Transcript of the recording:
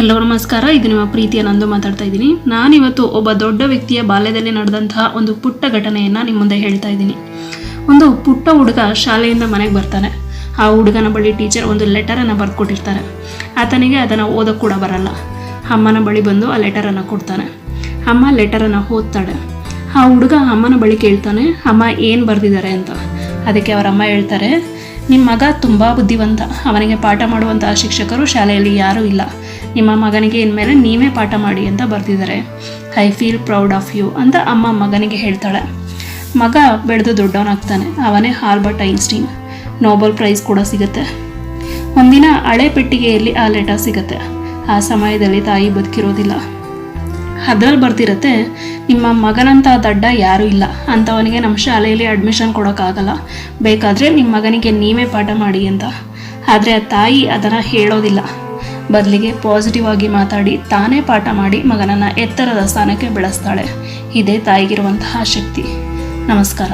ಎಲ್ಲರೂ ನಮಸ್ಕಾರ. ಇದು ನಿಮ್ಮ ಪ್ರೀತಿಯ ನಂದು ಮಾತಾಡ್ತಾ ಇದ್ದೀನಿ. ನಾನಿವತ್ತು ಒಬ್ಬ ದೊಡ್ಡ ವ್ಯಕ್ತಿಯ ಬಾಲ್ಯದಲ್ಲಿ ನಡೆದಂತಹ ಒಂದು ಪುಟ್ಟ ಘಟನೆಯನ್ನು ನಿಮ್ಮ ಮುಂದೆ ಹೇಳ್ತಾ ಇದ್ದೀನಿ. ಒಂದು ಪುಟ್ಟ ಹುಡುಗ ಶಾಲೆಯಿಂದ ಮನೆಗೆ ಬರ್ತಾನೆ. ಆ ಹುಡುಗನ ಬಳಿ ಟೀಚರ್ ಒಂದು ಲೆಟರನ್ನು ಬರ್ಕೊಟ್ಟಿರ್ತಾರೆ. ಆತನಿಗೆ ಅದನ್ನು ಓದೋಕ್ಕೆ ಕೂಡ ಬರಲ್ಲ. ಅಮ್ಮನ ಬಳಿ ಬಂದು ಆ ಲೆಟರನ್ನು ಕೊಡ್ತಾನೆ. ಅಮ್ಮ ಲೆಟರನ್ನು ಓದ್ತಾಳೆ. ಆ ಹುಡುಗ ಅಮ್ಮನ ಬಳಿ ಕೇಳ್ತಾನೆ, ಅಮ್ಮ, ಏನು ಬರೆದಿದ್ದಾರೆ ಅಂತ? ಅದಕ್ಕೆ ಅವರ ಅಮ್ಮ ಹೇಳ್ತಾರೆ ನಿಮ್ಮ ಮಗ ತುಂಬ ಬುದ್ಧಿವಂತ. ಅವನಿಗೆ ಪಾಠ ಮಾಡುವಂತಹ ಶಿಕ್ಷಕರು ಶಾಲೆಯಲ್ಲಿ ಯಾರೂ ಇಲ್ಲ. ನಿಮ್ಮ ಮಗನಿಗೆ ಇನ್ಮೇಲೆ ನೀವೇ ಪಾಠ ಮಾಡಿ ಅಂತ ಬರ್ತಿದ್ದಾರೆ I feel proud of you ಅಂತ ಅಮ್ಮ ಮಗನಿಗೆ ಹೇಳ್ತಾಳೆ. ಮಗ ಬೆಳೆದು ದೊಡ್ಡವನಾಗ್ತಾನೆ. ಅವನೇ ಆಲ್ಬರ್ಟ್ ಐನ್ಸ್ಟೀನ್. ನೋಬಲ್ ಪ್ರೈಸ್ ಕೂಡ ಸಿಗುತ್ತೆ. ಒಂದಿನ ಹಳೆ ಪೆಟ್ಟಿಗೆಯಲ್ಲಿ ಆ ಲೆಟರ್ ಸಿಗುತ್ತೆ. ಆ ಸಮಯದಲ್ಲಿ ತಾಯಿ ಬದುಕಿರೋದಿಲ್ಲ. ಅದ್ರಲ್ಲಿ ಬರ್ತಿರತ್ತೆ ನಿಮ್ಮ ಮಗನಂಥ ದಡ್ಡ ಯಾರೂ ಇಲ್ಲ. ಅಂಥವನಿಗೆ ನಮ್ಮ ಶಾಲೆಯಲ್ಲಿ ಅಡ್ಮಿಷನ್ ಕೊಡೋಕ್ಕಾಗಲ್ಲ. ಬೇಕಾದರೆ ನಿಮ್ಮ ಮಗನಿಗೆ ನೀವೇ ಪಾಠ ಮಾಡಿ ಅಂತ. ಆದರೆ ಆ ತಾಯಿ ಅದನ್ನು ಹೇಳೋದಿಲ್ಲ. ಬದಲಿಗೆ ಪಾಸಿಟಿವ್ ಆಗಿ ಮಾತಾಡಿ ತಾನೇ ಪಾಠ ಮಾಡಿ ಮಗನನ್ನು ಎತ್ತರದ ಸ್ಥಾನಕ್ಕೆ ಬೆಳೆಸ್ತಾಳೆ. ಇದೇ ತಾಯಿಗಿರುವಂತಹ ಶಕ್ತಿ. ನಮಸ್ಕಾರ.